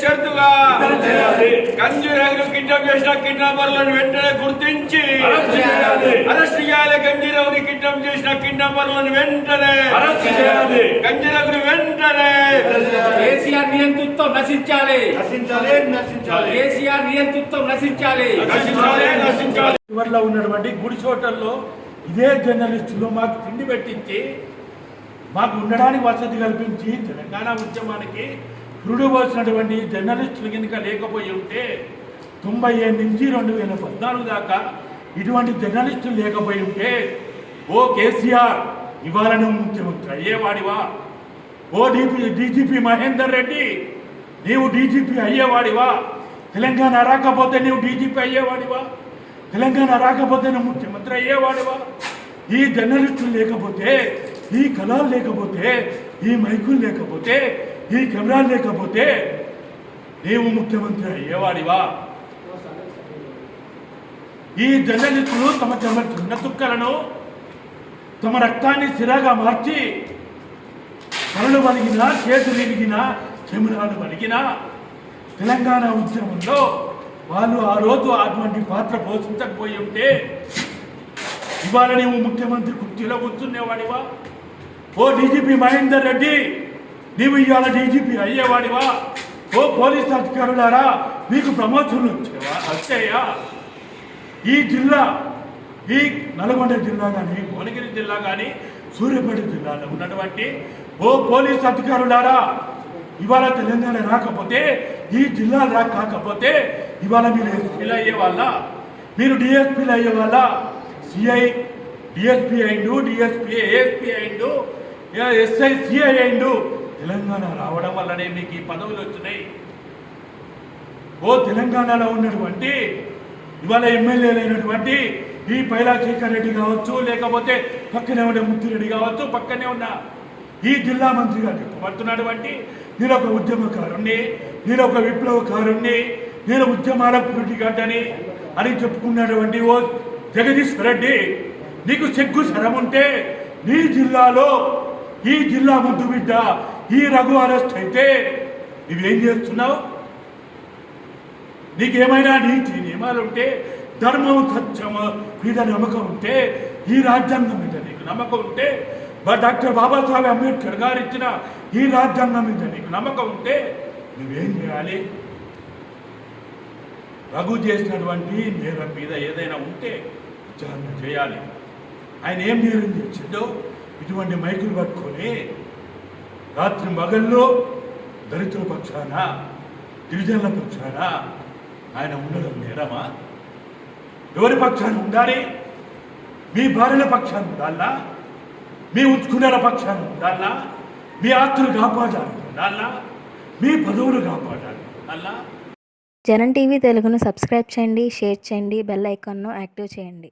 షరతుగా kidnap చేసిన కిడ్నాపర్లను వెంటనే గుర్తించి అరెస్ట్ చేయాలి. అరెస్ట్ చేయాలి. గంజీరావుని కిడ్నాప్ చేసిన కిడ్నాపర్లను వెంటనే అరెస్ట్ చేయాలి. గంజీరావుని వెంటనే కేసీఆర్ నియంతృత్వం నశించాలి. నశించాలి నశించాలి. కేసీఆర్ నియంతృత్వం నశించాలి. నశించాలి నశించాలి. చివరిలో ఉన్నటువంటి గుడి చోటల్లో ఇదే జర్నలిస్టులు మాకు తిండి పెట్టించి మాకు ఉండడానికి వసతి కల్పించి తెలంగాణ ఉద్యమానికి పురుడు జర్నలిస్టులు కనుక లేకపోయి ఉంటే తొంభై ఏడు నుంచి రెండు వేల పద్నాలుగు దాకా ఇటువంటి జర్నలిస్టులు లేకపోయి ఉంటే ఓ కేసీఆర్ ఇవాళ నువ్వు ముఖ్యమంత్రి అయ్యేవాడివా? ఓ డిపి డీజీపీ మహేందర్ రెడ్డి నీవు డీజీపీ అయ్యేవాడివా? తెలంగాణ రాకపోతే నీవు డీజీపీ అయ్యేవాడివా? తెలంగాణ రాకపోతే నువ్వు ముఖ్యమంత్రి అయ్యేవాడివా? ఈ జర్నలిస్టులు లేకపోతే ఈ కళలు లేకపోతే ఈ మైకులు లేకపోతే ఈ కెమెరాలు లేకపోతే నీవు ముఖ్యమంత్రి అయ్యేవాడివా? ఈ జర్నలిస్టులు తమ తమ చిన్న తుక్కలను తమ రక్తాన్ని సిరాగా మార్చి కళ్ళు వలిగినా చేతులు ఇరిగినా కెమెరాలు వలిగినా తెలంగాణ ఉద్యమంలో వాళ్ళు ఆ రోజు అటువంటి పాత్ర పోషించకపోయి ఉంటే ఇవాళ నీవు ముఖ్యమంత్రి కుర్చీలో కూర్చునేవాడివా? ఓ డీజీపీ మహేందర్ రెడ్డి నీవు ఇవాళ డీజీపీ అయ్యేవాడివా ఓ పోలీస్ అధికారులారా మీకు ప్రమోషన్లు వచ్చేవా వచ్చాయా ఈ జిల్లా ఈ నల్గొండ జిల్లా కానీ భువనగిరి జిల్లా కానీ సూర్యాపేట జిల్లాలో ఉన్నటువంటి ఓ పోలీస్ అధికారులారా ఇవాళ తెలంగాణ రాకపోతే ఈ జిల్లా రా కాకపోతే ఇవాళ మీరు ఎస్పీలు అయ్యే వాళ్ళ? మీరు డిఎస్పీలు అయ్యే వాళ్ళ? సిఐ డిఎస్పీ అయిండు డిఎస్పీ ఏఎస్పీ అయిండు ఎస్ఐ సిఐ అయిండు తెలంగాణ రావడం వల్లనే మీకు ఈ పదవులు వచ్చినాయి. ఓ తెలంగాణలో ఉన్నటువంటి ఇవాళ ఎమ్మెల్యేలు అయినటువంటి ఈ పైలాశేఖర్ రెడ్డి కావచ్చు లేకపోతే పక్కనే ఉండే ముత్తిరెడ్డి కావచ్చు పక్కనే ఉన్న ఈ జిల్లా మంత్రిగా పడుతున్నటువంటి నేను ఒక ఉద్యమకారుణ్ణి నేను ఒక విప్లవకారుణ్ణి నేను ఉద్యమాల పురిటిగడ్డని అని చెప్పుకున్నటువంటి ఓ జగదీశ్వర్ రెడ్డి నీకు చెగ్గు శరం ఉంటే నీ జిల్లాలో ఈ జిల్లా ముద్దు బిడ్డ ఈ రఘు అరెస్ట్ అయితే నువ్వేం చేస్తున్నావు? నీకేమైనా నీతి నియమాలు ఉంటే ధర్మం సత్యం మీద నమ్మకం ఉంటే ఈ రాజ్యాంగం మీద నీకు నమ్మకం ఉంటే డాక్టర్ బాబాసాహెబ్ అంబేద్కర్ గారు ఇచ్చిన ఈ రాజ్యాంగం మీద నీకు నమ్మకం ఉంటే నువ్వేం చేయాలి? రఘు చేసినటువంటి నేరం మీద ఏదైనా ఉంటే విచారణ చేయాలి. ఆయన ఏం నేరం చేసిందో ఇటువంటి మైకులు పట్టుకొని రాత్రి మగల్లో దళితుల పక్షాన గిరిజనుల పక్షాన ఆయన ఉండడం నేరమా? ఎవరి పక్షాన ఉండాలి? మీ భార్యల పక్షాన ఉండాలా? మీ ఉంచుకునేల పక్షాన ఉండాలా? మీ ఆస్తులు కాపాడాలి ఉండాలా? మీ పదవులు కాపాడాలి ఉండాలా? జనం టీవీ తెలుగును సబ్స్క్రైబ్ చేయండి షేర్ చేయండి బెల్ ఐకాన్ను యాక్టివ్ చేయండి.